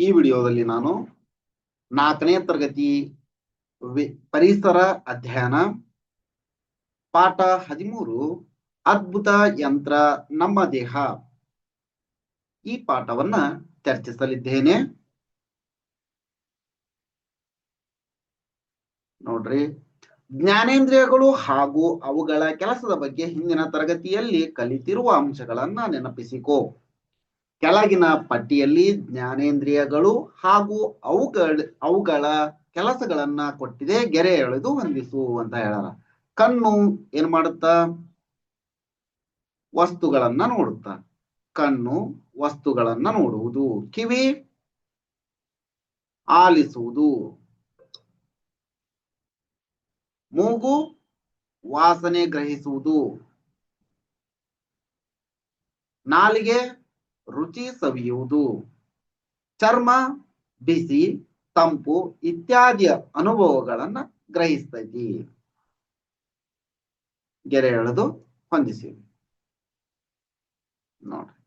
ಈ ವಿಡಿಯೋದಲ್ಲಿ ನಾನು ನಾಲ್ಕನೇ ತರಗತಿ ಪರಿಸರ ಅಧ್ಯಯನ ಪಾಠ ಹದಿಮೂರು, ಅದ್ಭುತ ಯಂತ್ರ ನಮ್ಮ ದೇಹ. ಈ ಪಾಠವನ್ನ ಚರ್ಚಿಸಲಿದ್ದೇನೆ. ನೋಡ್ರಿ, ಜ್ಞಾನೇಂದ್ರಿಯಗಳು ಹಾಗೂ ಅವುಗಳ ಕೆಲಸದ ಬಗ್ಗೆ ಹಿಂದಿನ ತರಗತಿಯಲ್ಲಿ ಕಲಿತಿರುವ ಅಂಶಗಳನ್ನ ನೆನಪಿಸಿಕೋ. ಕೆಳಗಿನ ಪಟ್ಟಿಯಲ್ಲಿ ಜ್ಞಾನೇಂದ್ರಿಯಗಳು ಹಾಗೂ ಅವುಗಳ ಅವುಗಳ ಕೆಲಸಗಳನ್ನ ಕೊಟ್ಟಿದೆ, ಗೆರೆ ಎಳೆದು ಹೊಂದಿಸು ಅಂತ ಹೇಳಾರ. ಕಣ್ಣು ಏನ್ ಮಾಡುತ್ತ? ವಸ್ತುಗಳನ್ನ ನೋಡುತ್ತ. ಕಣ್ಣು ವಸ್ತುಗಳನ್ನ ನೋಡುವುದು. ಕಿವಿ ಆಲಿಸುವುದು. ಮೂಗು ವಾಸನೆ ಗ್ರಹಿಸುವುದು. ನಾಲಿಗೆ ರುಚಿ ಸವಿಯುವುದು. ಚರ್ಮ, ಬಿಸಿ, ತಂಪು ಇತ್ಯಾದಿಯ ಅನುಭವಗಳನ್ನ ಗ್ರಹಿಸ್ತೈತಿ. ಗೆರೆ ಎಳೆದು ಹೊಂದಿಸಿ. ನೋಡ್ರಿ.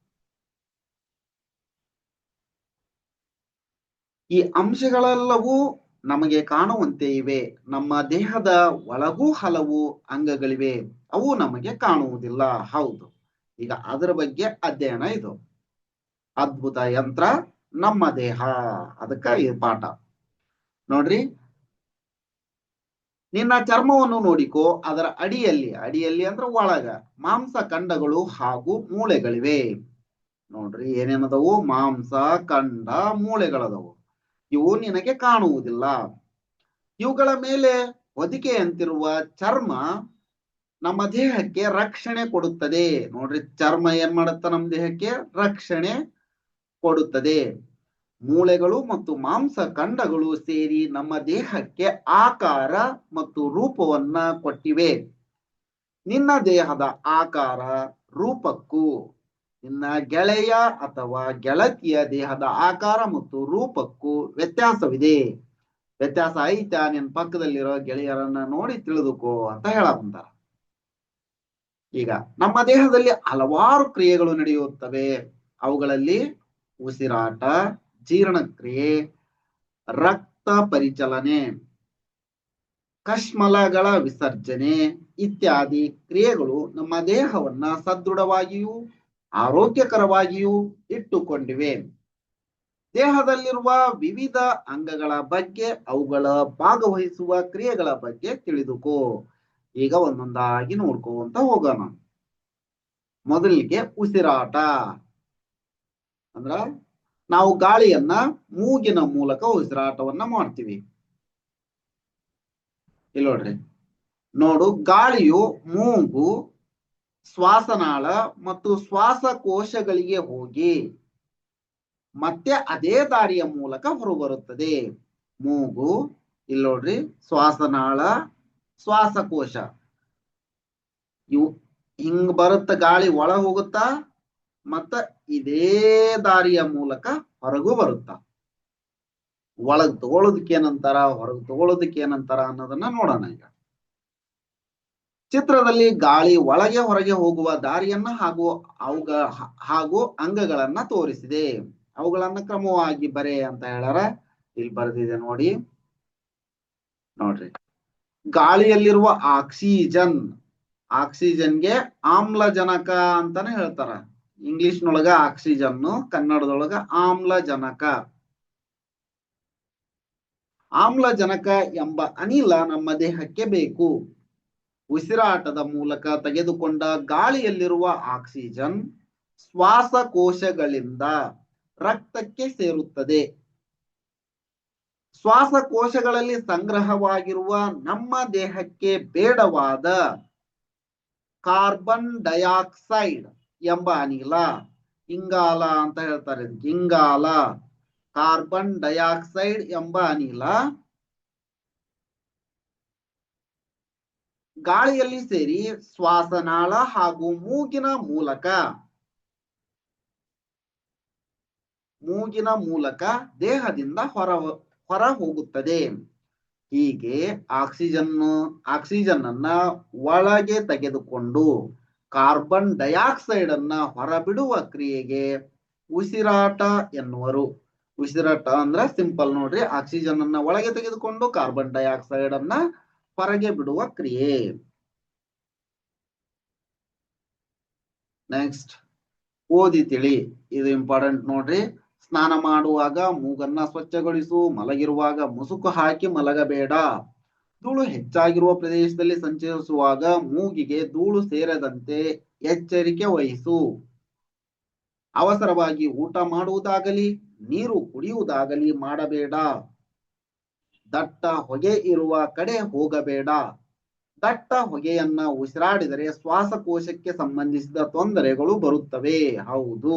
ಈ ಅಂಶಗಳೆಲ್ಲವೂ ನಮಗೆ ಕಾಣುವಂತೆ ಇವೆ ನಮ್ಮ ದೇಹದ ಒಳಗೂ ಹಲವು ಅಂಗಗಳಿವೆ. ಅವು ನಮಗೆ ಕಾಣುವುದಿಲ್ಲ. ಹೌದು. ಈಗ ಅದರ ಬಗ್ಗೆ ಅಧ್ಯಯನ ಇದು. ಅದ್ಭುತ ಯಂತ್ರ ನಮ್ಮ ದೇಹ. ಅದಕ್ಕ ಈ ಪಾಠ. ನೋಡ್ರಿ. ನಿನ್ನ ಚರ್ಮವನ್ನು ನೋಡಿಕೋ, ಅದರ ಅಡಿಯಲ್ಲಿ ಅಡಿಯಲ್ಲಿ ಅಂದ್ರೆ ಒಳಗ, ಮಾಂಸ ಖಂಡಗಳು ಹಾಗೂ ಮೂಳೆಗಳಿವೆ. ನೋಡ್ರಿ, ಏನೇನದವು? ಮಾಂಸ ಖಂಡ ಮೂಳೆಗಳದವು. ಇವು ನಿನಗೆ ಕಾಣುವುದಿಲ್ಲ. ಇವುಗಳ ಮೇಲೆ ಹೊದಿಕೆಯಂತಿರುವ ಚರ್ಮ ನಮ್ಮ ದೇಹಕ್ಕೆ ರಕ್ಷಣೆ ಕೊಡುತ್ತದೆ. ನೋಡ್ರಿ, ಚರ್ಮ ಏನ್ ಮಾಡುತ್ತ ನಮ್ಮ ದೇಹಕ್ಕೆ? ರಕ್ಷಣೆ ಕೊಡುತ್ತದೆ. ಮೂಳೆಗಳು ಮತ್ತು ಮಾಂಸ ಖಂಡಗಳು ಸೇರಿ ನಮ್ಮ ದೇಹಕ್ಕೆ ಆಕಾರ ಮತ್ತು ರೂಪವನ್ನ ಕೊಟ್ಟಿವೆ. ನಿನ್ನ ದೇಹದ ಆಕಾರ ರೂಪಕ್ಕೂ, ನಿನ್ನ ಗೆಳೆಯ ಅಥವಾ ಗೆಳತಿಯ ದೇಹದ ಆಕಾರ ಮತ್ತು ರೂಪಕ್ಕೂ ವ್ಯತ್ಯಾಸವಿದೆ. ವ್ಯತ್ಯಾಸ ಐತಾ? ನಿನ್ನ ಪಕ್ಕದಲ್ಲಿರೋ ಗೆಳೆಯರನ್ನ ನೋಡಿ ತಿಳಿದುಕೋ ಅಂತ ಹೇಳಕುಂತಾರ ಈಗ ನಮ್ಮ ದೇಹದಲ್ಲಿ ಹಲವಾರು ಕ್ರಿಯೆಗಳು ನಡೆಯುತ್ತವೆ. ಅವುಗಳಲ್ಲಿ ಉಸಿರಾಟ, ಜೀರ್ಣಕ್ರಿಯೆ, ರಕ್ತ ಪರಿಚಲನೆ ಕಶ್ಮಲಗಳ ವಿಸರ್ಜನೆ ಇತ್ಯಾದಿ ಕ್ರಿಯೆಗಳು ನಮ್ಮ ದೇಹವನ್ನ ಸದೃಢವಾಗಿಯೂ, ಆರೋಗ್ಯಕರವಾಗಿಯೂ ಇಟ್ಟುಕೊಂಡಿವೆ. ದೇಹದಲ್ಲಿರುವ ವಿವಿಧ ಅಂಗಗಳ ಬಗ್ಗೆ, ಅವುಗಳ ಭಾಗವಹಿಸುವ ಕ್ರಿಯೆಗಳ ಬಗ್ಗೆ ತಿಳಿದುಕೋ. ಈಗ ಒಂದೊಂದಾಗಿ ನೋಡ್ಕೋಂತ ಹೋಗೋಣ. ಮೊದಲಿಗೆ ಉಸಿರಾಟ. ಅಂದ್ರ ನಾವು ಗಾಳಿಯನ್ನ ಮೂಗಿನ ಮೂಲಕ ಉಸಿರಾಟವನ್ನ ಮಾಡ್ತೀವಿ. ಇಲ್ಲಿ ನೋಡ್ರಿ. ನೋಡು, ಗಾಳಿಯು ಮೂಗು, ಶ್ವಾಸನಾಳ ಮತ್ತು ಶ್ವಾಸಕೋಶಗಳಿಗೆ ಹೋಗಿ ಮತ್ತೆ ಅದೇ ದಾರಿಯ ಮೂಲಕ ಹೊರಬರುತ್ತದೆ. ಮೂಗು ಇಲ್ಲಿ ನೋಡ್ರಿ, ಶ್ವಾಸನಾಳ, ಶ್ವಾಸಕೋಶ. ಇವು ಹಿಂಗ್ ಬರುತ್ತ ಗಾಳಿ ಒಳ ಹೋಗುತ್ತಾ? ಮತ್ತ ಇದೇ ದಾರಿಯ ಮೂಲಕ ಹೊರಗೂ ಬರುತ್ತ? ಒಳಗ್ ತಗೊಳ್ಳೋದಕ್ಕೇನಂತಾರ ಹೊರಗ್ ತಗೊಳ್ಳೋದಕ್ಕೇನಂತಾರ ಅನ್ನೋದನ್ನ ನೋಡೋಣ ಈಗ. ಚಿತ್ರದಲ್ಲಿ ಗಾಳಿ ಒಳಗೆ ಹೊರಗೆ ಹೋಗುವ ದಾರಿಯನ್ನ ಹಾಗೂ ಅವುಗ, ಹಾಗೂ ಅಂಗಗಳನ್ನ ತೋರಿಸಿದೆ. ಅವುಗಳನ್ನ ಕ್ರಮವಾಗಿ ಬರೆ ಅಂತ ಹೇಳಾರ ಇಲ್ಲಿ ಬರೆದಿದೆ ನೋಡಿ. ನೋಡ್ರಿ. ಗಾಳಿಯಲ್ಲಿರುವ ಆಕ್ಸಿಜನ್. ಆಕ್ಸಿಜನ್ಗೆ ಆಮ್ಲಜನಕ ಅಂತಾನೆ ಹೇಳ್ತಾರ. ಇಂಗ್ಲಿಷ್ ನೊಳಗ ಆಕ್ಸಿಜನ್ ಕನ್ನಡದೊಳಗ ಆಮ್ಲಜನಕ. ಆಮ್ಲಜನಕ ಎಂಬ ಅನಿಲ ನಮ್ಮ ದೇಹಕ್ಕೆ ಬೇಕು. ಉಸಿರಾಟದ ಮೂಲಕ ತೆಗೆದುಕೊಂಡ ಗಾಳಿಯಲ್ಲಿರುವ ಆಕ್ಸಿಜನ್ ಶ್ವಾಸಕೋಶಗಳಿಂದ ರಕ್ತಕ್ಕೆ ಸೇರುತ್ತದೆ. ಶ್ವಾಸಕೋಶಗಳಲ್ಲಿ ಸಂಗ್ರಹವಾಗಿರುವ ನಮ್ಮ ದೇಹಕ್ಕೆ ಬೇಡವಾದ ಕಾರ್ಬನ್ ಡೈಆಕ್ಸೈಡ್. ಎಂಬ ಅನಿಲ. ಇಂಗಾಲ ಅಂತ ಹೇಳ್ತಾರೆ. ಇಂಗಾಲ. ಕಾರ್ಬನ್ ಡೈಆಕ್ಸೈಡ್ ಎಂಬ ಅನಿಲ. ಗಾಳಿಯಲ್ಲಿ ಸೇರಿ ಶ್ವಾಸನಾಳ ಹಾಗೂ ಮೂಗಿನ ಮೂಲಕ. ಮೂಗಿನ ಮೂಲಕ ದೇಹದಿಂದ ಹೊರ ಹೊರ ಹೋಗುತ್ತದೆ. ಹೀಗೆ ಆಕ್ಸಿಜನ್ ಆಕ್ಸಿಜನ್ ಅನ್ನ ಒಳಗೆ ತೆಗೆದುಕೊಂಡು ಕಾರ್ಬನ್ ಡೈಆಕ್ಸೈಡ್ ಅನ್ನ ಹೊರಬಿಡುವ ಕ್ರಿಯೆಗೆ ಉಸಿರಾಟ ಎನ್ನುವರು. ಉಸಿರಾಟ ಅಂದ್ರೆ ಸಿಂಪಲ್ ನೋಡ್ರಿ ಆಕ್ಸಿಜನ್ ಅನ್ನ ಒಳಗೆ ತೆಗೆದುಕೊಂಡು ಕಾರ್ಬನ್ ಡೈಆಕ್ಸೈಡ್ ಅನ್ನ ಹೊರಗೆ ಬಿಡುವ ಕ್ರಿಯೆ. ನೆಕ್ಸ್ಟ್ ಓದಿ ತಿಳಿ. ಇದು ಇಂಪಾರ್ಟೆಂಟ್ ನೋಡ್ರಿ. ಸ್ನಾನ ಮಾಡುವಾಗ ಮೂಗನ್ನ ಸ್ವಚ್ಛಗೊಳಿಸು, ಮಲಗಿರುವಾಗ ಮುಸುಕು ಹಾಕಿ ಮಲಗಬೇಡ. ಧೂಳು ಹೆಚ್ಚಾಗಿರುವ ಪ್ರದೇಶದಲ್ಲಿ ಸಂಚರಿಸುವಾಗ ಮೂಗಿಗೆ ಧೂಳು ಸೇರದಂತೆ ಎಚ್ಚರಿಕೆ ವಹಿಸು. ಅವಸರವಾಗಿ ಊಟ ಮಾಡುವುದಾಗಲಿ, ನೀರು ಕುಡಿಯುವುದಾಗಲಿ ಮಾಡಬೇಡ. ದಟ್ಟ ಹೊಗೆ ಇರುವ ಕಡೆ ಹೋಗಬೇಡ. ದಟ್ಟ ಹೊಗೆಯನ್ನ ಉಸಿರಾಡಿದರೆ ಶ್ವಾಸಕೋಶಕ್ಕೆ ಸಂಬಂಧಿಸಿದ ತೊಂದರೆಗಳು ಬರುತ್ತವೆ. ಹೌದು.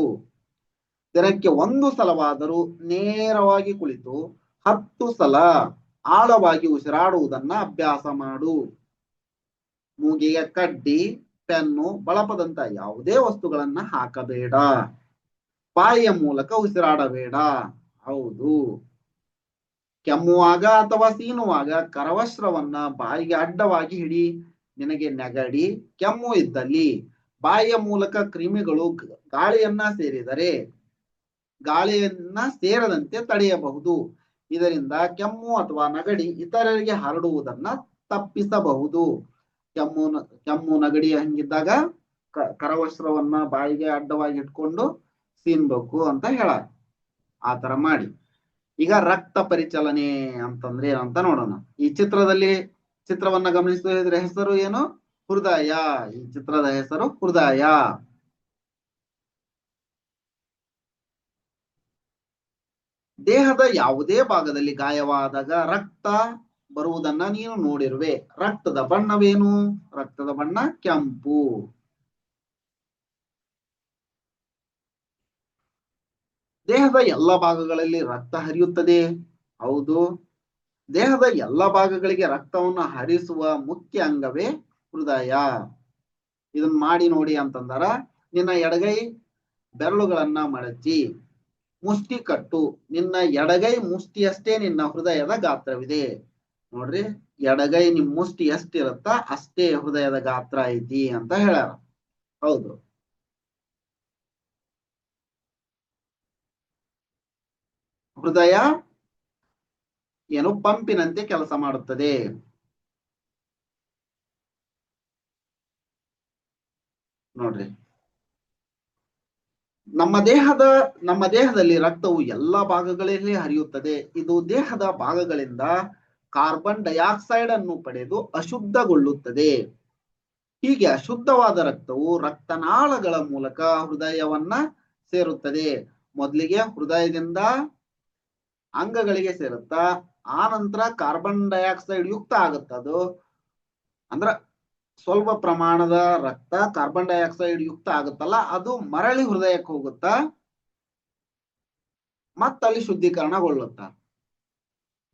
ದಿನಕ್ಕೆ ಒಂದು ಸಲವಾದರೂ ನೇರವಾಗಿ ಕುಳಿತು ಹತ್ತು ಸಲ ಆಳವಾಗಿ ಉಸಿರಾಡುವುದನ್ನ ಅಭ್ಯಾಸ ಮಾಡು. ಮೂಗಿಗೆ ಕಡ್ಡಿ, ಪೆನ್ನು, ಬಳಪದಂತ ಯಾವುದೇ ವಸ್ತುಗಳನ್ನ ಹಾಕಬೇಡ. ಬಾಯಿಯ ಮೂಲಕ ಉಸಿರಾಡಬೇಡ. ಹೌದು. ಕೆಮ್ಮುವಾಗ ಅಥವಾ ಸೀನುವಾಗ ಕರವಸ್ತ್ರವನ್ನ ಬಾಯಿಗೆ ಅಡ್ಡವಾಗಿ ಹಿಡಿ, ನಿನಗೆ ನೆಗಡಿ, ಕೆಮ್ಮು ಇದ್ದಲ್ಲಿ ಬಾಯಿಯ ಮೂಲಕ ಕ್ರಿಮಿಗಳು ಗಾಳಿಯನ್ನ ಸೇರಿದರೆ, ಗಾಳಿಯನ್ನ ಸೇರದಂತೆ ತಡೆಯಬಹುದು. ಇದರಿಂದ ಕೆಮ್ಮು ಅಥವಾ ನಗಡಿ ಇತರರಿಗೆ ಹರಡುವುದನ್ನ ತಪ್ಪಿಸಬಹುದು. ಕೆಮ್ಮು ಕೆಮ್ಮು ನಗಡಿ ಹಂಗಿದ್ದಾಗ ಕರವಸ್ತ್ರವನ್ನ ಬಾಯಿಗೆ ಅಡ್ಡವಾಗಿ ಇಟ್ಕೊಂಡು ಸೀನ್ಬೇಕು ಅಂತ ಹೇಳ ಆತರ ಮಾಡಿ. ಈಗ ರಕ್ತ ಪರಿಚಲನೆ ಅಂತಂದ್ರೆ ಏನಂತ ನೋಡೋಣ. ಈ ಚಿತ್ರದಲ್ಲಿ ಚಿತ್ರವನ್ನ ಗಮನಿಸುವ ಇದ್ರ ಹೆಸರು ಏನು? ಹೃದಯ. ಈ ಚಿತ್ರದ ಹೆಸರು ಹೃದಯ. ದೇಹದ ಯಾವುದೇ ಭಾಗದಲ್ಲಿ ಗಾಯವಾದಾಗ ರಕ್ತ ಬರುವುದನ್ನ ನೀನು ನೋಡಿರುವೆ. ರಕ್ತದ ಬಣ್ಣವೇನು? ರಕ್ತದ ಬಣ್ಣ ಕೆಂಪು. ದೇಹದ ಎಲ್ಲ ಭಾಗಗಳಲ್ಲಿ ರಕ್ತ ಹರಿಯುತ್ತದೆ. ಹೌದು. ದೇಹದ ಎಲ್ಲ ಭಾಗಗಳಿಗೆ ರಕ್ತವನ್ನು ಹರಿಸುವ ಮುಖ್ಯ ಅಂಗವೇ ಹೃದಯ. ಇದನ್ನ ಮಾಡಿ ನೋಡಿ ಅಂತಂದರ, ನಿನ್ನ ಎಡಗೈ ಬೆರಳುಗಳನ್ನ ಮಡಚಿ. ಮುಷ್ಟಿ ಕಟ್ಟು. ನಿನ್ನ ಎಡಗೈ ಮುಷ್ಟಿಯಷ್ಟೇ ನಿನ್ನ ಹೃದಯದ ಗಾತ್ರವಿದೆ. ನೋಡ್ರಿ, ಎಡಗೈ ನಿಮ್ ಮುಷ್ಟಿ ಎಷ್ಟಿರುತ್ತ ಅಷ್ಟೇ ಹೃದಯದ ಗಾತ್ರ ಐತಿ ಅಂತ ಹೇಳ್ಯಾರ. ಹೌದು. ಹೃದಯ ಏನು ಪಂಪಿನಂತೆ ಕೆಲಸ ಮಾಡುತ್ತದೆ. ನೋಡ್ರಿ ನಮ್ಮ ದೇಹದ, ನಮ್ಮ ದೇಹದಲ್ಲಿ ರಕ್ತವು ಎಲ್ಲ ಭಾಗಗಳಲ್ಲಿ ಹರಿಯುತ್ತದೆ. ಇದು ದೇಹದ ಭಾಗಗಳಿಂದ ಕಾರ್ಬನ್ ಡೈಆಕ್ಸೈಡ್ ಅನ್ನು ಪಡೆದು ಅಶುದ್ಧಗೊಳ್ಳುತ್ತದೆ. ಹೀಗೆ ಅಶುದ್ಧವಾದ ರಕ್ತವು ರಕ್ತನಾಳಗಳ ಮೂಲಕ ಹೃದಯವನ್ನ ಸೇರುತ್ತದೆ. ಮೊದಲಿಗೆ ಹೃದಯದಿಂದ ಅಂಗಗಳಿಗೆ ಸೇರುತ್ತಾ, ಆ ನಂತರ ಕಾರ್ಬನ್ ಡೈಆಕ್ಸೈಡ್ ಯುಕ್ತ ಆಗುತ್ತದು ಅಂದ್ರ ಸ್ವಲ್ಪ ಪ್ರಮಾಣದ ರಕ್ತ ಕಾರ್ಬನ್ ಡೈಆಕ್ಸೈಡ್ ಯುಕ್ತ ಆಗುತ್ತಲ್ಲ, ಅದು ಮರಳಿ ಹೃದಯಕ್ಕೆ ಹೋಗುತ್ತಾ? ಮತ್ತಲ್ಲಿ ಶುದ್ಧೀಕರಣಗೊಳ್ಳುತ್ತ?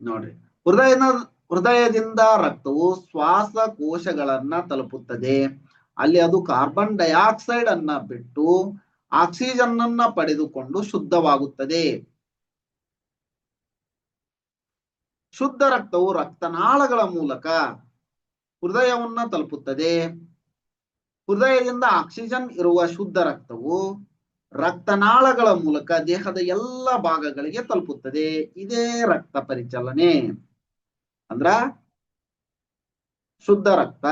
ನೋಡ್ರಿ ಹೃದಯದ ಹೃದಯದಿಂದ ರಕ್ತವು ಶ್ವಾಸಕೋಶಗಳನ್ನ ತಲುಪುತ್ತದೆ. ಅಲ್ಲಿ ಅದು ಕಾರ್ಬನ್ ಡೈಆಕ್ಸೈಡ್ ಅನ್ನ ಬಿಟ್ಟು ಆಕ್ಸಿಜನ್ ಅನ್ನ ಪಡೆದುಕೊಂಡು ಶುದ್ಧವಾಗುತ್ತದೆ. ಶುದ್ಧ ರಕ್ತವು ರಕ್ತನಾಳಗಳ ಮೂಲಕ ಹೃದಯವನ್ನ ತಲುಪುತ್ತದೆ. ಹೃದಯದಿಂದ ಆಕ್ಸಿಜನ್ ಇರುವ ಶುದ್ಧ ರಕ್ತವು ರಕ್ತನಾಳಗಳ ಮೂಲಕ ದೇಹದ ಎಲ್ಲ ಭಾಗಗಳಿಗೆ ತಲುಪುತ್ತದೆ. ಇದೇ ರಕ್ತ ಪರಿಚಲನೆ. ಅಂದ್ರ ಶುದ್ಧ ರಕ್ತ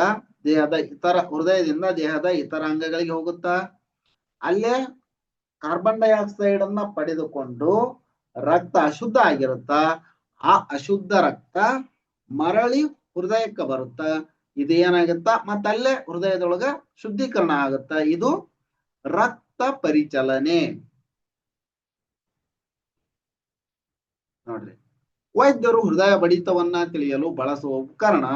ದೇಹದ ಇತರ ಹೃದಯದಿಂದ ದೇಹದ ಇತರ ಅಂಗಗಳಿಗೆ ಹೋಗುತ್ತಾ? ಅಲ್ಲೇ ಕಾರ್ಬನ್ ಡೈಆಕ್ಸೈಡ್ ಅನ್ನ ಪಡೆದುಕೊಂಡು ರಕ್ತ ಅಶುದ್ಧ ಆಗಿರುತ್ತ? ಆ ಅಶುದ್ಧ ರಕ್ತ ಮರಳಿ ಹೃದಯಕ್ಕೆ ಬರುತ್ತ? ಇದು ಏನಾಗುತ್ತ ಮತ್ತ ಅಲ್ಲೇ ಹೃದಯದೊಳಗ ಶುದ್ಧೀಕರಣ ಆಗತ್ತ? ಇದು ರಕ್ತ ಪರಿಚಲನೆ. ನೋಡ್ರಿ, ವೈದ್ಯರು ಹೃದಯ ಬಡಿತವನ್ನ ತಿಳಿಯಲು ಬಳಸುವ ಉಪಕರಣ,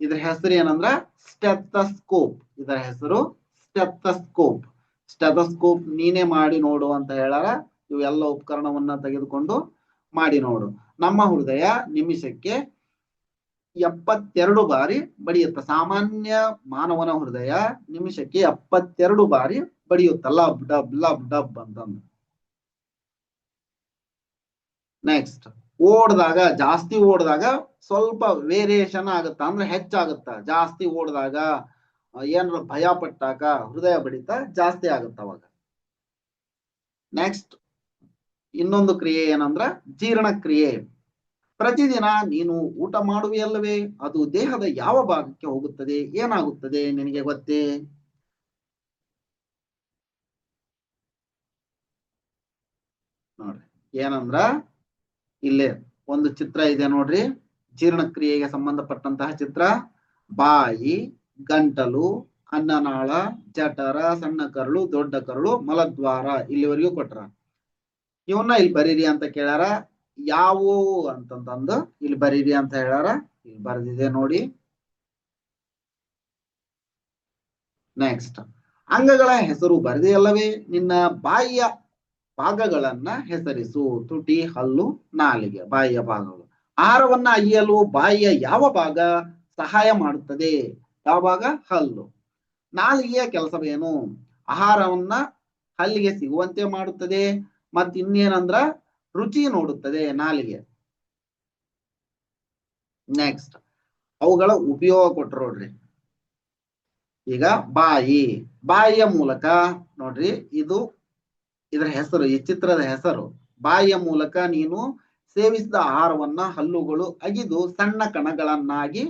ಇದರ ಹೆಸರು ಏನಂದ್ರ ಸ್ಟೆಥಸ್ಕೋಪ್. ಇದರ ಹೆಸರು ಸ್ಟೆಥಸ್ಕೋಪ್. ಸ್ಟೆಥಸ್ಕೋಪ್ ನೀನೇ ಮಾಡಿ ನೋಡು ಅಂತ ಹೇಳಾರ ಇವೆಲ್ಲ ಉಪಕರಣವನ್ನ ತೆಗೆದುಕೊಂಡು ಮಾಡಿ ನೋಡು. ನಮ್ಮ ಹೃದಯ ನಿಮಿಷಕ್ಕೆ ಎಪ್ಪತ್ತೆರಡು ಬಾರಿ ಬಡಿಯುತ್ತ. ಸಾಮಾನ್ಯ ಮಾನವನ ಹೃದಯ ನಿಮಿಷಕ್ಕೆ ಎಪ್ಪತ್ತೆರಡು ಬಾರಿ ಬಡಿಯುತ್ತ ಲಬ್ ಡಬ್ ಲಬ್ ಡಬ್ ಅಂತಂದು ನೆಕ್ಸ್ಟ್ ಓಡ್ದಾಗ, ಜಾಸ್ತಿ ಓಡ್ದಾಗ ಸ್ವಲ್ಪ ವೇರಿಯೇಷನ್ ಆಗುತ್ತ? ಅಂದ್ರೆ ಹೆಚ್ಚಾಗುತ್ತ? ಜಾಸ್ತಿ ಓಡ್ದಾಗ ಏನಾರ ಭಯ ಪಟ್ಟಾಗ, ಹೃದಯ ಬಡಿತ ಜಾಸ್ತಿ ಆಗುತ್ತ ಅವಾಗ? ನೆಕ್ಸ್ಟ್ ಇನ್ನೊಂದು ಕ್ರಿಯೆ ಏನಂದ್ರ ಜೀರ್ಣಕ್ರಿಯೆ. ಪ್ರತಿದಿನ ನೀನು ಊಟ ಮಾಡುವೆಯಲ್ಲವೇ ಅದು ದೇಹದ ಯಾವ ಭಾಗಕ್ಕೆ ಹೋಗುತ್ತದೆ? ಏನಾಗುತ್ತದೆ ನಿನಗೆ ಗೊತ್ತೇ? ನೋಡ್ರಿ, ಏನಂದ್ರ ಇಲ್ಲೇ ಒಂದು ಚಿತ್ರ ಇದೆ ನೋಡ್ರಿ. ಜೀರ್ಣಕ್ರಿಯೆಗೆ ಸಂಬಂಧಪಟ್ಟಂತಹ ಚಿತ್ರ. ಬಾಯಿ, ಗಂಟಲು, ಅನ್ನನಾಳ, ಜಠರ, ಸಣ್ಣ ಕರಳು, ದೊಡ್ಡ ಕರಳು, ಮಲದ್ವಾರ ಇಲ್ಲಿವರೆಗೂ ಕೊಟ್ರ. ಇವನ್ನ ಇಲ್ಲಿ ಬರೀರಿ ಅಂತ ಕೇಳ್ಯಾರ. ಯಾವುವು ಅಂತಂತಂದು ಇಲ್ಲಿ ಬರೀರಿ ಅಂತ ಹೇಳಾರ ಇಲ್ಲಿ ಬರ್ದಿದೆ ನೋಡಿ. ನೆಕ್ಸ್ಟ್ ಅಂಗಗಳ ಹೆಸರು ಬರೆದಿಯಲ್ಲವೇ? ನಿನ್ನ ಬಾಯಿಯ ಭಾಗಗಳನ್ನ ಹೆಸರಿಸು. ತುಟಿ, ಹಲ್ಲು, ನಾಲಿಗೆ. ಬಾಯಿಯ ಭಾಗಗಳು. ಆಹಾರವನ್ನ ಅಯ್ಯಲು ಬಾಯಿಯ ಯಾವ ಭಾಗ ಸಹಾಯ ಮಾಡುತ್ತದೆ? ಯಾವ ಭಾಗ? ಹಲ್ಲು. ನಾಲಿಗೆಯ ಕೆಲಸವೇನು? ಆಹಾರವನ್ನ ಹಲ್ಲಿಗೆ ಸಿಗುವಂತೆ ಮಾಡುತ್ತದೆ. ಮತ್ ಇನ್ನೇನಂದ್ರ ರುಚಿ ನೋಡುತ್ತದೆ ನಾಲಿಗೆ. ನೆಕ್ಸ್ಟ್ ಅವುಗಳ ಉಪಯೋಗ ಕೊಟ್ರು ನೋಡ್ರಿ. ಈಗ ಬಾಯಿ. ಬಾಯಿಯ ಮೂಲಕ ನೋಡ್ರಿ, ಇದು ಇದರ ಹೆಸರು, ಈ ಚಿತ್ರದ ಹೆಸರು. ಬಾಯಿಯ ಮೂಲಕ ನೀನು ಸೇವಿಸಿದ ಆಹಾರವನ್ನ ಹಲ್ಲುಗಳು ಅಗಿದು ಸಣ್ಣ ಕಣಗಳನ್ನಾಗಿ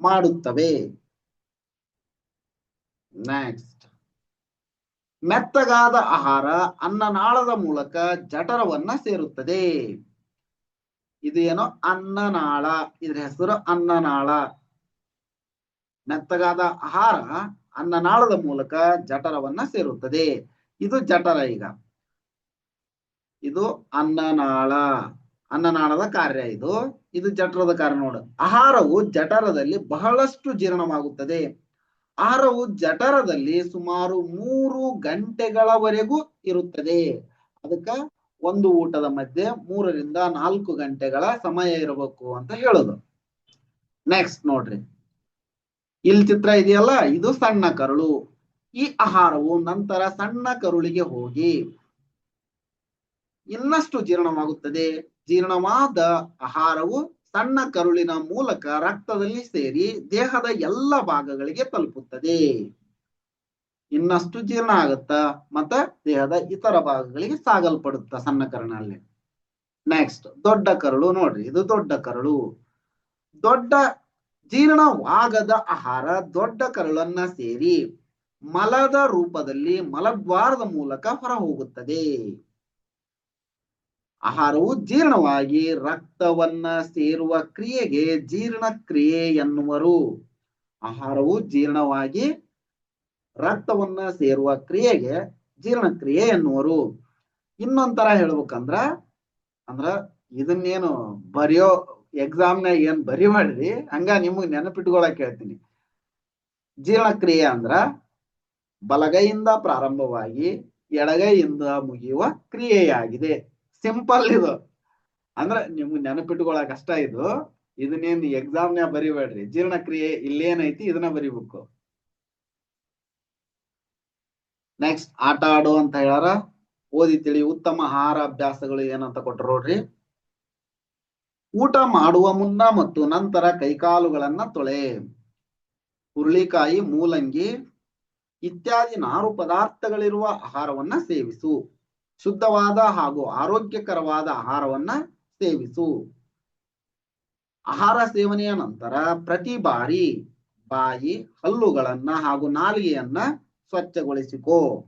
ಮಾಡುತ್ತವೆ. ನೆಕ್ಸ್ಟ್ ಮೆತ್ತಗಾದ ಆಹಾರ ಅನ್ನನಾಳದ ಮೂಲಕ ಜಠರವನ್ನ ಸೇರುತ್ತದೆ. ಇದು ಏನೋ? ಅನ್ನನಾಳ. ಇದ್ರ ಹೆಸರು ಅನ್ನನಾಳ. ಮೆತ್ತಗಾದ ಆಹಾರ ಅನ್ನನಾಳದ ಮೂಲಕ ಜಠರವನ್ನ ಸೇರುತ್ತದೆ. ಇದು ಜಠರ ಈಗ. ಇದು ಅನ್ನನಾಳ. ಅನ್ನನಾಳದ ಕಾರ್ಯ ಇದು. ಇದು ಜಠರದ ಕಾರ್ಯ ನೋಡು. ಆಹಾರವು ಜಠರದಲ್ಲಿ ಬಹಳಷ್ಟು ಜೀರ್ಣವಾಗುತ್ತದೆ. ಆಹಾರವು ಜಠರದಲ್ಲಿ ಸುಮಾರು ಮೂರು ಗಂಟೆಗಳವರೆಗೂ ಇರುತ್ತದೆ. ಅದಕ್ಕ ಒಂದು ಊಟದ ಮಧ್ಯೆ ಮೂರರಿಂದ ನಾಲ್ಕು ಗಂಟೆಗಳ ಸಮಯ ಇರಬೇಕು ಅಂತ ಹೇಳೋದು. ನೆಕ್ಸ್ಟ್ ನೋಡ್ರಿ. ಇಲ್ಲಿ ಚಿತ್ರ ಇದೆಯಲ್ಲ? ಇದು ಸಣ್ಣ ಕರುಳು. ಈ ಆಹಾರವು ನಂತರ ಸಣ್ಣ ಕರುಳಿಗೆ ಹೋಗಿ ಇನ್ನಷ್ಟು ಜೀರ್ಣವಾಗುತ್ತದೆ. ಜೀರ್ಣವಾದ ಆಹಾರವು ಸಣ್ಣ ಕರುಳಿನ ಮೂಲಕ ರಕ್ತದಲ್ಲಿ ಸೇರಿ ದೇಹದ ಎಲ್ಲ ಭಾಗಗಳಿಗೆ ತಲುಪುತ್ತದೆ. ಇನ್ನಷ್ಟು ಜೀರ್ಣ ಆಗುತ್ತ? ಮತ್ತ ದೇಹದ ಇತರ ಭಾಗಗಳಿಗೆ ಸಾಗಲ್ಪಡುತ್ತ? ಸಣ್ಣ ಕರುಳಲ್ಲಿ ನೆಕ್ಸ್ಟ್ ದೊಡ್ಡ ಕರುಳು ನೋಡ್ರಿ, ಇದು ದೊಡ್ಡ ಕರುಳು. ದೊಡ್ಡ ಜೀರ್ಣವಾಗದ ಆಹಾರ, ದೊಡ್ಡ ಕರುಳನ್ನ ಸೇರಿ ಮಲದ ರೂಪದಲ್ಲಿ ಮಲದ್ವಾರದ ಮೂಲಕ ಹೊರ ಹೋಗುತ್ತದೆ ಆಹಾರವು ಜೀರ್ಣವಾಗಿ ರಕ್ತವನ್ನ ಸೇರುವ ಕ್ರಿಯೆಗೆ ಜೀರ್ಣಕ್ರಿಯೆ ಎನ್ನುವರು. ಆಹಾರವು ಜೀರ್ಣವಾಗಿ ರಕ್ತವನ್ನ ಸೇರುವ ಕ್ರಿಯೆಗೆ ಜೀರ್ಣಕ್ರಿಯೆ ಎನ್ನುವರು. ಇನ್ನೊಂಥರ ಹೇಳ್ಬೇಕಂದ್ರ, ಅಂದ್ರ ಇದನ್ನೇನು ಬರೆಯೋ ಎಕ್ಸಾಮ್ನಾಗ ಏನ್ ಬರಿಬೇಡ್ರಿ ಹಂಗ ನಿಮಗ್ ನೆನಪಿಟ್ಕೊಳಕ್ ಹೇಳ್ತೀನಿ. ಜೀರ್ಣಕ್ರಿಯೆ ಅಂದ್ರ ಬಲಗೈಯಿಂದ ಪ್ರಾರಂಭವಾಗಿ ಎಡಗೈಯಿಂದ ಮುಗಿಯುವ ಕ್ರಿಯೆಯಾಗಿದೆ. ಸಿಂಪಲ್ ಇದು. ಅಂದ್ರೆ ನಿಮ್ಗೆ ನೆನಪಿಟ್ಕೊಳಕ್ ಕಷ್ಟ ಇದು. ಇದನ್ನೇನ್ ಎಕ್ಸಾಮ್ನ್ಯಾಗ ಬರಿಬೇಡ್ರಿ. ಜೀರ್ಣಕ್ರಿಯೆ ಇಲ್ಲೇನೈತಿ ಇದನ್ನ ಬರಿಬೇಕು. ನೆಕ್ಸ್ಟ್ ಆಟ ಆಡು ಅಂತ ಹೇಳಾರ ಓದಿ ತಿಳಿ ಉತ್ತಮ ಆಹಾರ ಅಭ್ಯಾಸಗಳು ಏನಂತ ಕೊಟ್ರು ನೋಡ್ರಿ. ಊಟ ಮಾಡುವ ಮುನ್ನ ಮತ್ತು ನಂತರ ಕೈಕಾಲುಗಳನ್ನ ತೊಳೆ. ಹುರುಳಿಕಾಯಿ, ಮೂಲಂಗಿ ಇತ್ಯಾದಿ ನಾರು ಪದಾರ್ಥಗಳಿರುವ ಆಹಾರವನ್ನ ಸೇವಿಸು. ಶುದ್ಧವಾದ ಹಾಗೂ ಆರೋಗ್ಯಕರವಾದ ಆಹಾರವನ್ನ ಸೇವಿಸು. ಆಹಾರ ಸೇವನೆಯ ನಂತರ ಪ್ರತಿ ಬಾರಿ ಬಾಯಿ ಹಲ್ಲುಗಳನ್ನ ಹಾಗೂ ನಾಲಿಗೆಯನ್ನ ಸ್ವಚ್ಛಗೊಳಿಸಿಕೋ.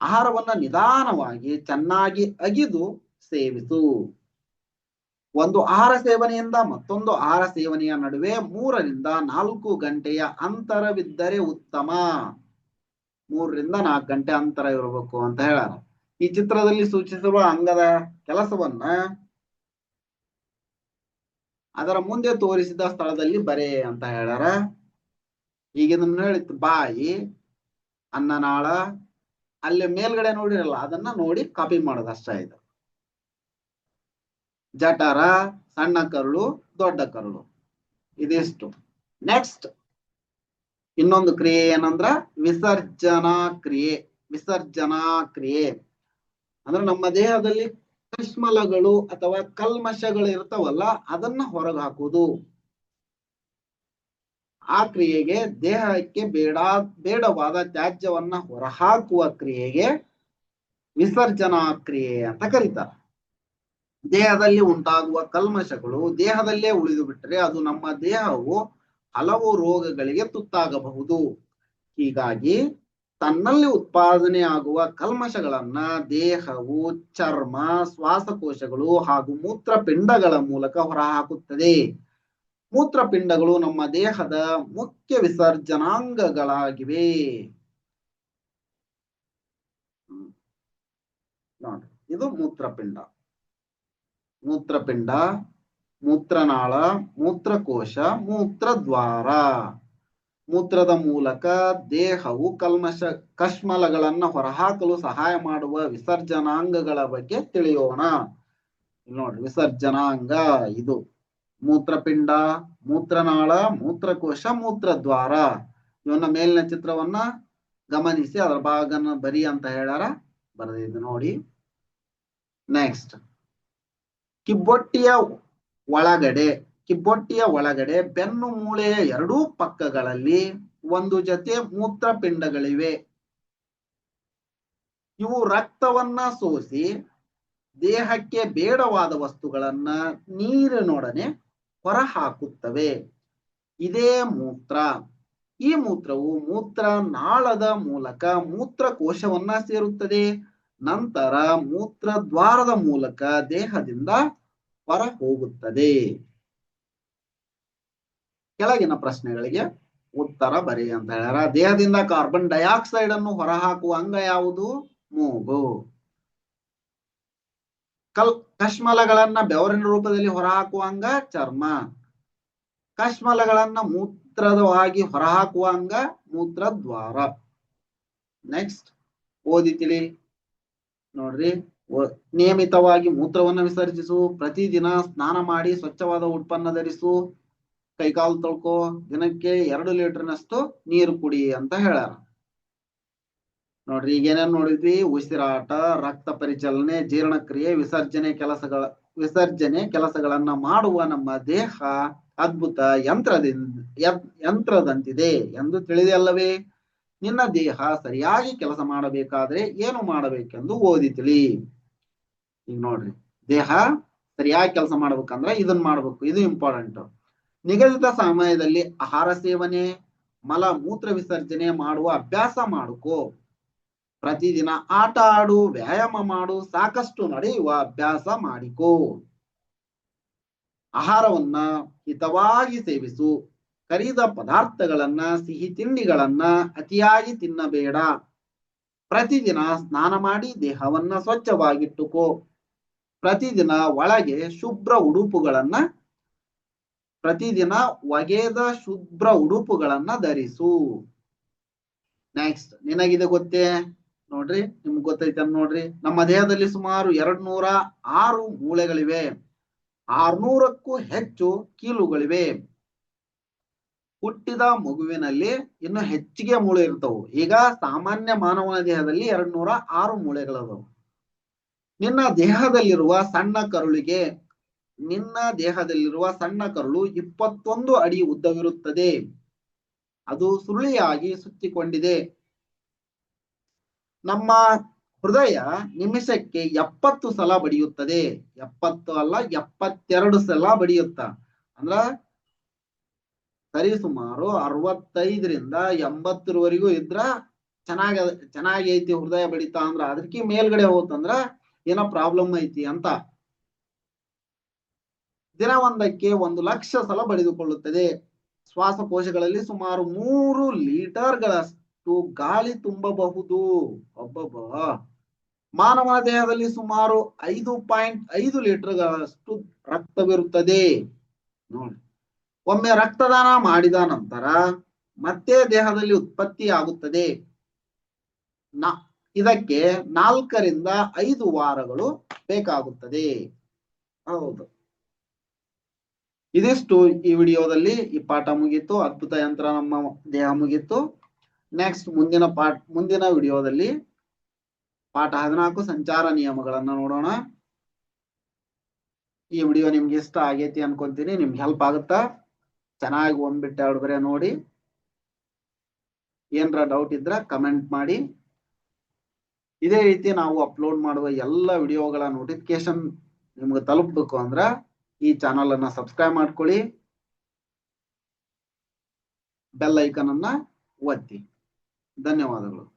ಆಹಾರವನ್ನ ನಿಧಾನವಾಗಿ ಚೆನ್ನಾಗಿ ಅಗಿದು ಸೇವಿಸು. ಒಂದು ಆಹಾರ ಸೇವನೆಯಿಂದ ಮತ್ತೊಂದು ಆಹಾರ ಸೇವನೆಯ ನಡುವೆ ಮೂರರಿಂದ ನಾಲ್ಕು ಗಂಟೆಯ ಅಂತರವಿದ್ದರೆ ಉತ್ತಮ. ಮೂರರಿಂದ ನಾಲ್ಕು ಗಂಟೆ ಅಂತರ ಇರಬೇಕು ಅಂತ ಹೇಳ್ಯಾರ ಈ ಚಿತ್ರದಲ್ಲಿ ಸೂಚಿಸಿರುವ ಅಂಗದ ಕೆಲಸವನ್ನ ಅದರ ಮುಂದೆ ತೋರಿಸಿದ ಸ್ಥಳದಲ್ಲಿ ಬರೆ ಅಂತ ಹೇಳ್ಯಾರ. ಈಗ ಇದನ್ನ ಹೇಳಿತ್ತು ಬಾಯಿ, ಅನ್ನನಾಳ, ಅಲ್ಲಿ ಮೇಲ್ಗಡೆ ನೋಡಿರಲ್ಲ, ಅದನ್ನ ನೋಡಿ ಕಾಪಿ ಮಾಡೋದು ಅಷ್ಟೇ ಇದು. ಜಠರ, ಸಣ್ಣ ಕರುಳು, ದೊಡ್ಡ ಕರುಳು. ಇದಿಷ್ಟು. ನೆಕ್ಸ್ಟ್ ಇನ್ನೊಂದು ಕ್ರಿಯೆ ಏನಂದ್ರ ವಿಸರ್ಜನಾ ಕ್ರಿಯೆ. ವಿಸರ್ಜನಾ ಕ್ರಿಯೆ. ಅಂದ್ರೆ ನಮ್ಮ ದೇಹದಲ್ಲಿ ಕಶ್ಮಲಗಳು ಅಥವಾ ಕಲ್ಮಶಗಳು ಇರ್ತಾವಲ್ಲ ಅದನ್ನ ಹೊರಗೆ ಹಾಕುವುದು ಆ ಕ್ರಿಯೆಗೆ ದೇಹಕ್ಕೆ ಬೇಡ, ಬೇಡವಾದ ತ್ಯಾಜ್ಯವನ್ನ ಹೊರಹಾಕುವ ಕ್ರಿಯೆಗೆ ವಿಸರ್ಜನಾ ಕ್ರಿಯೆ ಅಂತ ಕರೀತಾರೆ. ದೇಹದಲ್ಲಿ ಉಂಟಾಗುವ ಕಲ್ಮಶಗಳು ದೇಹದಲ್ಲೇ ಉಳಿದು ಬಿಟ್ಟರೆ ಅದು ನಮ್ಮ ದೇಹವು ಹಲವು ರೋಗಗಳಿಗೆ ತುತ್ತಾಗಬಹುದು. ಹೀಗಾಗಿ ತನ್ನಲ್ಲಿ ಉತ್ಪಾದನೆ ಆಗುವ ಕಲ್ಮಶಗಳನ್ನ ದೇಹವು, ಚರ್ಮ, ಶ್ವಾಸಕೋಶಗಳು ಹಾಗೂ ಮೂತ್ರಪಿಂಡಗಳ ಮೂಲಕ ಹೊರಹಾಕುತ್ತದೆ. ಮೂತ್ರಪಿಂಡಗಳು ನಮ್ಮ ದೇಹದ ಮುಖ್ಯ ವಿಸರ್ಜನಾಂಗಗಳಾಗಿವೆ. ನೋಡಿ, ಇದು ಮೂತ್ರಪಿಂಡ. ಮೂತ್ರಪಿಂಡ, ಮೂತ್ರನಾಳ, ಮೂತ್ರಕೋಶ, ಮೂತ್ರದ್ವಾರ. ಮೂತ್ರದ ಮೂಲಕ ದೇಹವು ಕಲ್ಮಶ ಕಶ್ಮಲಗಳನ್ನ ಹೊರಹಾಕಲು ಸಹಾಯ ಮಾಡುವ ವಿಸರ್ಜನಾಂಗಗಳ ಬಗ್ಗೆ ತಿಳಿಯೋಣ. ನೋಡ್ರಿ, ವಿಸರ್ಜನಾಂಗ ಇದು. ಮೂತ್ರಪಿಂಡ, ಮೂತ್ರನಾಳ, ಮೂತ್ರಕೋಶ, ಮೂತ್ರದ್ವಾರ. ಇವನ್ನ ಮೇಲಿನ ಚಿತ್ರವನ್ನ ಗಮನಿಸಿ, ಅದರ ಭಾಗನ ಬರಿ ಅಂತ ಹೇಳಾರ ಬರೆದಿದ್ದು ನೋಡಿ. ನೆಕ್ಸ್ಟ್ ಕಿಬ್ಬೊಟ್ಟಿಯ ಒಳಗಡೆ ಕಿಬ್ಬೊಟ್ಟಿಯ ಒಳಗಡೆ ಬೆನ್ನು ಮೂಳೆಯ ಎರಡೂ ಪಕ್ಕಗಳಲ್ಲಿ ಒಂದು ಜೊತೆ ಮೂತ್ರಪಿಂಡಗಳಿವೆ. ಇವು ರಕ್ತವನ್ನ ಸೋಸಿ ದೇಹಕ್ಕೆ ಬೇಡವಾದ ವಸ್ತುಗಳನ್ನ ನೀರಿನೊಡನೆ ಹೊರಹಾಕುತ್ತವೆ. ಇದೇ ಮೂತ್ರ. ಈ ಮೂತ್ರವು ಮೂತ್ರ ನಾಳದ ಮೂಲಕ ಮೂತ್ರಕೋಶವನ್ನ ಸೇರುತ್ತದೆ. ನಂತರ ಮೂತ್ರ ದ್ವಾರದ ಮೂಲಕ ದೇಹದಿಂದ ಹೊರ ಹೋಗುತ್ತದೆ ಕೆಳಗಿನ ಪ್ರಶ್ನೆಗಳಿಗೆ ಉತ್ತರ ಬರೆಯ ಅಂತ ಹೇಳ್ಯಾರ. ದೇಹದಿಂದ ಕಾರ್ಬನ್ ಡೈಆಕ್ಸೈಡ್ ಅನ್ನು ಹೊರಹಾಕುವ ಅಂಗ ಯಾವುದು? ಮೂಗು. ಕಲ್, ಕಶ್ಮಲಗಳನ್ನ ಬೆವರಿನ ರೂಪದಲ್ಲಿ ಹೊರಹಾಕುವ ಅಂಗ ಚರ್ಮ. ಕಶ್ಮಲಗಳನ್ನ ಮೂತ್ರದವಾಗಿ ಹೊರಹಾಕುವ ಅಂಗ ಮೂತ್ರದ್ವಾರ. ನೆಕ್ಸ್ಟ್ ಓದಿ ತಿಳಿ ನೋಡ್ರಿ ನಿಯಮಿತವಾಗಿ ಮೂತ್ರವನ್ನು ವಿಸರ್ಜಿಸು, ಪ್ರತಿದಿನ ಸ್ನಾನ ಮಾಡಿ, ಸ್ವಚ್ಛವಾದ ಉತ್ಪನ್ನ ಧರಿಸು. ಕೈಕಾಲು ತೊಳ್ಕೋ ದಿನಕ್ಕೆ ಎರಡು ಲೀಟರ್ನಷ್ಟು ನೀರು ಕುಡಿ ಅಂತ ಹೇಳ್ಯಾರ. ನೋಡ್ರಿ ಈಗ ಏನೇನ್ ನೋಡಿದ್ವಿ? ಉಸಿರಾಟ, ರಕ್ತ ಪರಿಚಲನೆ, ಜೀರ್ಣಕ್ರಿಯೆ, ವಿಸರ್ಜನೆ ಕೆಲಸಗಳ, ವಿಸರ್ಜನೆ ಕೆಲಸಗಳನ್ನ ಮಾಡುವ ನಮ್ಮ ದೇಹ ಅದ್ಭುತ ಯಂತ್ರದಿಂದ ಯಂತ್ರದಂತಿದೆ ಎಂದು ತಿಳಿದಲ್ಲವೇ ನಿನ್ನ ದೇಹ ಸರಿಯಾಗಿ ಕೆಲಸ ಮಾಡಬೇಕಾದ್ರೆ ಏನು ಮಾಡಬೇಕೆಂದು ಓದಿ ತಿಳಿ ಈಗ ನೋಡ್ರಿ, ದೇಹ ಸರಿಯಾಗಿ ಕೆಲಸ ಮಾಡ್ಬೇಕಂದ್ರೆ ಇದನ್ನ ಮಾಡ್ಬೇಕು, ಇದು ಇಂಪಾರ್ಟೆಂಟ್ ನಿಗದಿತ ಸಮಯದಲ್ಲಿ ಆಹಾರ ಸೇವನೆ, ಮಲ ಮೂತ್ರ ವಿಸರ್ಜನೆ ಮಾಡುವ ಅಭ್ಯಾಸ ಮಾಡುಕೋ. ಪ್ರತಿದಿನ ಆಟ ಆಡು, ವ್ಯಾಯಾಮ ಮಾಡು, ಸಾಕಷ್ಟು ನಡೆಯುವ ಅಭ್ಯಾಸ ಮಾಡಿಕೋ. ಆಹಾರವನ್ನ ಹಿತವಾಗಿ ಸೇವಿಸು. ಕರಿದ ಪದಾರ್ಥಗಳನ್ನ, ಸಿಹಿ ತಿಂಡಿಗಳನ್ನ ಅತಿಯಾಗಿ ತಿನ್ನಬೇಡ. ಪ್ರತಿದಿನ ಸ್ನಾನ ಮಾಡಿ ದೇಹವನ್ನ ಸ್ವಚ್ಛವಾಗಿಟ್ಟುಕೋ. ಪ್ರತಿದಿನ ಒಳಗೆ ಶುಭ್ರ ಉಡುಪುಗಳನ್ನ ಪ್ರತಿದಿನ ಒಗೆದ ಶುಭ್ರ ಉಡುಪುಗಳನ್ನ ಧರಿಸು. ನೆಕ್ಸ್ಟ್ ನಿನಗಿದೆ ಗೊತ್ತೇ? ನೋಡ್ರಿ, ನಿಮ್ಗೆ ಗೊತ್ತೈತೆ ನೋಡ್ರಿ. ನಮ್ಮ ದೇಹದಲ್ಲಿ ಸುಮಾರು ಎರಡ್ ನೂರ ಆರು ಮೂಳೆಗಳಿವೆ. ಆರ್ನೂರಕ್ಕೂ ಹೆಚ್ಚು ಕೀಲುಗಳಿವೆ. ಹುಟ್ಟಿದ ಮಗುವಿನಲ್ಲಿ ಇನ್ನು ಹೆಚ್ಚಿಗೆ ಮೂಳೆ ಇರ್ತವು. ಈಗ ಸಾಮಾನ್ಯ ಮಾನವನ ದೇಹದಲ್ಲಿ ಎರಡ್ ನೂರ ಆರು ಮೂಳೆಗಳದವು. ನಿನ್ನ ದೇಹದಲ್ಲಿರುವ ಸಣ್ಣ ಕರುಳಿಗೆ ನಿನ್ನ ದೇಹದಲ್ಲಿರುವ ಸಣ್ಣ ಕರುಳು ಇಪ್ಪತ್ತೊಂದು ಅಡಿ ಉದ್ದವಿರುತ್ತದೆ. ಅದು ಸುರುಳಿಯಾಗಿ ಸುತ್ತಿಕೊಂಡಿದೆ. ನಮ್ಮ ಹೃದಯ ನಿಮಿಷಕ್ಕೆ ಎಪ್ಪತ್ತು ಸಲ ಬಡಿಯುತ್ತದೆ. ಎಪ್ಪತ್ತು ಅಲ್ಲ, ಎಪ್ಪತ್ತೆರಡು ಸಲ ಬಡಿಯುತ್ತ. ಅಂದ್ರ ಸರಿಸುಮಾರು ಅರವತ್ತೈದರಿಂದ ಎಂಬತ್ತರವರೆಗೂ ಇದ್ರ ಚೆನ್ನಾಗ ಚೆನ್ನಾಗಿ ಐತಿ ಹೃದಯ ಬಡಿತಾ ಅಂದ್ರ. ಅದಕ್ಕೆ ಮೇಲ್ಗಡೆ ಹೋತಂದ್ರ ಏನೋ ಪ್ರಾಬ್ಲಮ್ ಐತಿ ಅಂತ. ದಿನ ಒಂದಕ್ಕೆ ಒಂದು ಲಕ್ಷ ಸಲ ಬಡಿದುಕೊಳ್ಳುತ್ತದೆ. ಶ್ವಾಸಕೋಶಗಳಲ್ಲಿ ಸುಮಾರು ಮೂರು ಲೀಟರ್ಗಳಷ್ಟು ಗಾಳಿ ತುಂಬಬಹುದು. ಒಬ್ಬೊಬ್ಬ ಮಾನವನ ದೇಹದಲ್ಲಿ ಸುಮಾರು ಐದು ಪಾಯಿಂಟ್ ಐದು ಲೀಟರ್ಗಳಷ್ಟು ರಕ್ತವಿರುತ್ತದೆ. ನೋಡಿ. ಒಮ್ಮೆ ರಕ್ತದಾನ ಮಾಡಿದ ನಂತರ ಮತ್ತೆ ದೇಹದಲ್ಲಿ ಉತ್ಪತ್ತಿ ಆಗುತ್ತದೆ ನಾ, ಇದಕ್ಕೆ ನಾಲ್ಕರಿಂದ ಐದು ವಾರಗಳು ಬೇಕಾಗುತ್ತದೆ. ಹೌದು. ಇದಿಷ್ಟು ಈ ವಿಡಿಯೋದಲ್ಲಿ. ಈ ಪಾಠ ಮುಗೀತು. ಅದ್ಭುತ ಯಂತ್ರ ನಮ್ಮ ದೇಹ ಮುಗೀತು. ನೆಕ್ಸ್ಟ್ ಮುಂದಿನ ಪಾಠ, ಮುಂದಿನ ವಿಡಿಯೋದಲ್ಲಿ ಪಾಠ ಹದಿನಾಲ್ಕು ಸಂಚಾರ ನಿಯಮಗಳನ್ನ ನೋಡೋಣ. ಈ ವಿಡಿಯೋ ನಿಮ್ಗೆ ಇಷ್ಟ ಆಗೈತಿ ಅನ್ಕೊಂತೀನಿ. ನಿಮ್ಗೆ ಹೆಲ್ಪ್ ಆಗುತ್ತಾ? ಚೆನ್ನಾಗಿ ಒಂದ್ಬಿಟ್ಟು ಎರಡು ಬರೆ ನೋಡಿ. ಏನರ ಡೌಟ್ ಇದ್ರ ಕಮೆಂಟ್ ಮಾಡಿ. ಇದೇ ರೀತಿ ನಾವು ಅಪ್ಲೋಡ್ ಮಾಡುವ ಎಲ್ಲ ವಿಡಿಯೋಗಳ ನೋಟಿಫಿಕೇಶನ್ ನಿಮ್ಗೆ ತಲುಪಬೇಕು ಅಂದ್ರ ಈ ಚಾನಲ್ ಅನ್ನ ಸಬ್ಸ್ಕ್ರೈಬ್ ಮಾಡ್ಕೊಳ್ಳಿ. ಬೆಲ್ ಐಕನ್ ಅನ್ನ ಒತ್ತಿ. ಧನ್ಯವಾದಗಳು.